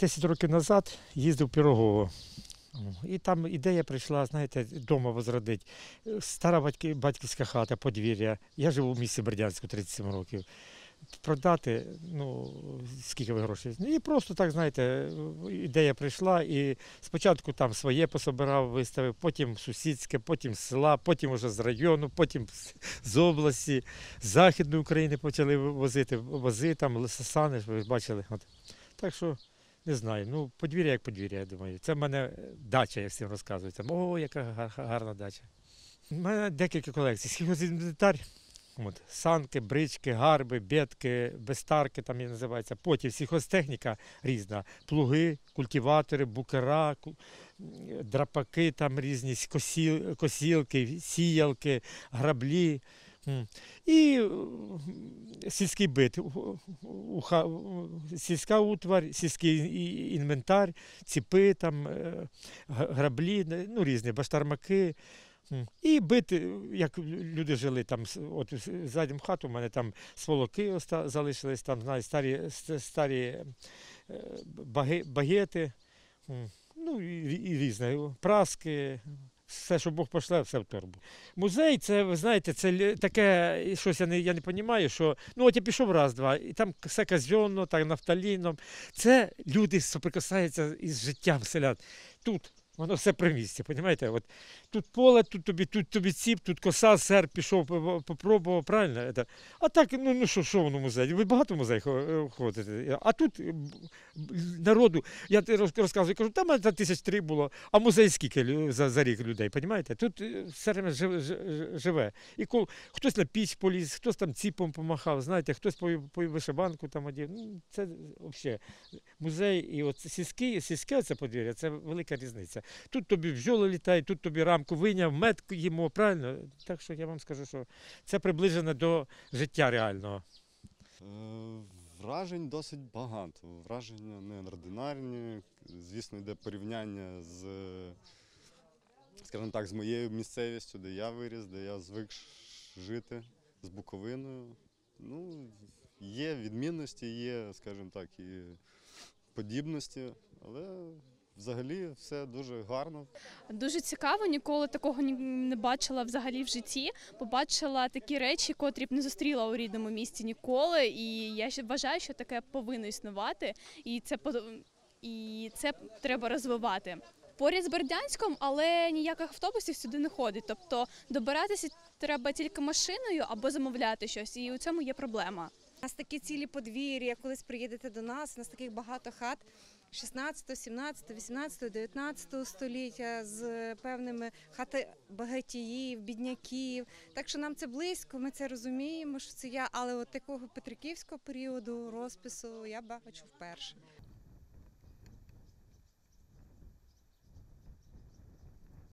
10 років назад їздив в Пірогово. І там ідея прийшла, знаєте, вдома возродити. Стара батьки, батьківська хата, подвір'я. Я живу в місті Бердянську 37 років. Продати, ну, скільки ви грошей. І просто так, знаєте, ідея прийшла, і спочатку там своє пособирав, виставив, потім сусідське, потім з села, потім вже з району, потім з- області, з Західної України почали возити, вози, там, лисосани, ви бачили. От. Так що, не знаю, ну, подвір'я як подвір'я, я думаю. Це в мене дача, я всім розказую. Там, о, яка гарна дача. У мене декілька колекцій. Сільгоспінвентар, От, санки, брички, гарби, бетки, безтарки, там її називається. Потім сільхозтехніка різна. Плуги, культиватори, букера, драпаки там різні, косіл, косілки, сіялки, граблі. І е, сільський бит, сільська утвар, сільський інвентар, ціпи, там, е, граблі, ну, різні, баштармаки. І бити, як люди жили там, от зайдемо в хату, у мене там сволоки залишились, там, знаєш, старі, старі е, багети, ну і, і різне, праски, все, що Бог пошле, все в торбу. Музей, це, ви знаєте, це таке, щось я не, я не розумію, що, ну от я пішов раз-два, і там все казьонно, так, нафталіном. Це люди соприкасаються із життям селян. Тут воно все при місці, розумієте? От тут поле, тут тобі, тут тобі ціп, тут коса, сер, пішов, попробував, правильно? А так, ну, ну що, що воно музей? Ви багато в музей е, ходите. А тут е, народу, я розказую, кажу, там мене тисяч три було, а музей скільки за, за рік людей, розумієте? Тут е, все время жив- живе. І кол, хтось на піч поліз, хтось там ціпом помахав, знаєте, хтось по, по вишиванку там одів. Ну, це взагалі музей і от сільський, сільське це подвір'я, це велика різниця. Тут тобі бджоли літають, тут тобі рамку виняв, мед їмо, правильно? Так що я вам скажу, що це приближено до життя реального. Е, Вражень досить багато. Враження неординарні. Звісно, йде порівняння з, скажімо так, з моєю місцевістю, де я виріс, де я звик жити з Буковиною. Ну, є відмінності, є, скажімо так, і подібності, але взагалі все дуже гарно. Дуже цікаво, ніколи такого не бачила взагалі в житті. Побачила такі речі, котрі б не зустріла у рідному місті ніколи. І я вважаю, що таке повинно існувати, і це по- і це треба розвивати. Поряд з Бердянськом, але ніяких автобусів сюди не ходить. Тобто добиратися треба тільки машиною або замовляти щось, і у цьому є проблема. У нас такі цілі подвір'я, колись приїдете до нас, у нас таких багато хат 16, 17, 18, 19 століття з певними хати багатіїв, бідняків. Так що нам це близько, ми це розуміємо, що це я, але от такого петриківського періоду розпису я бачу вперше.